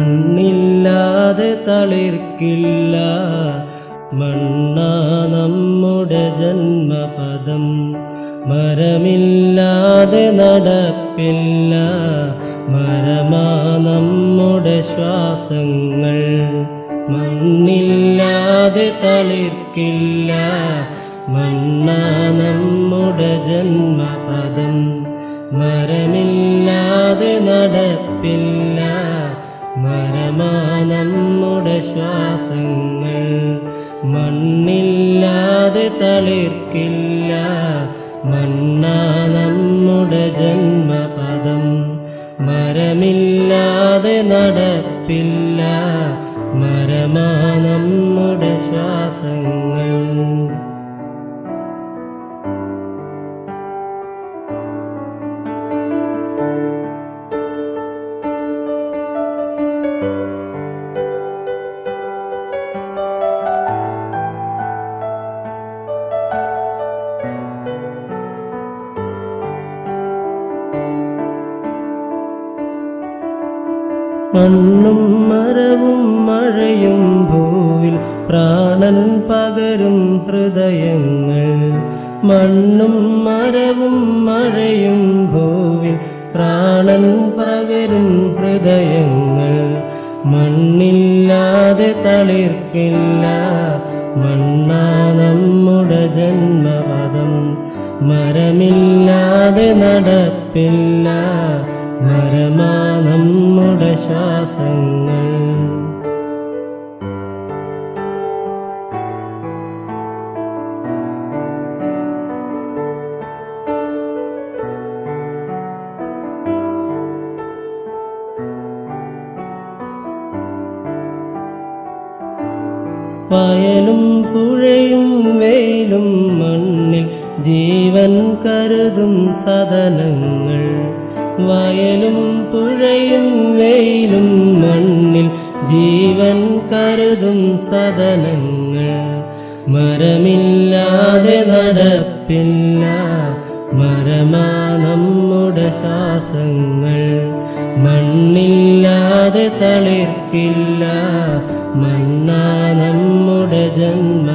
മണ്ണില്ലാതെ തളിർക്കില്ല. മണ്ണാ നമ്മുടെ ജന്മപദം. മരമില്ലാതെ നടപ്പില്ല. മരമാ നമ്മുടെ ശ്വാസങ്ങൾ. മണ്ണില്ലാതെ തളിർക്കില്ല. മണ്ണാ നമ്മുടെ ജന്മപദം. മരമില്ലാതെ നടപ്പില്ല. ശ്വാസങ്ങൾ മണ്ണില്ലാതെ തളിർക്കില്ല. മണ്ണാ നമ്മുടെ ജന്മപദം. മരമില്ലാതെ നടപ്പില്ല. മരമാ നമ്മുടെ മണ്ണും മരവും മഴയും ഭൂവിൽ പ്രാണൻ പകരും ഹൃദയങ്ങൾ. മണ്ണും മരവും മഴയും ഭൂവിൽ പ്രാണൻ പകരും ഹൃദയങ്ങൾ. മണ്ണില്ലാതെ തളിർക്കില്ല മണ്ണാ നമ്മുടെ ജന്മപദം. മരമില്ലാതെ നടപ്പില്ല. മരമാ നമ്മുടെ ശ്വാസങ്ങൾ. വയലും പുഴയും വെയിലും മണ്ണിൽ ജീവൻ കരുതും സദനങ്ങൾ വയലും പുഴയും വെയിലും മണ്ണിൽ ജീവൻ കരുതും സദനങ്ങൾ. മരമില്ലാതെ നടപ്പില്ല മരമാ നമ്മുടെ ശ്വാസങ്ങൾ. മണ്ണില്ലാതെ തളിർക്കില്ല മണ്ണാ നമ്മുടെ ജന്മ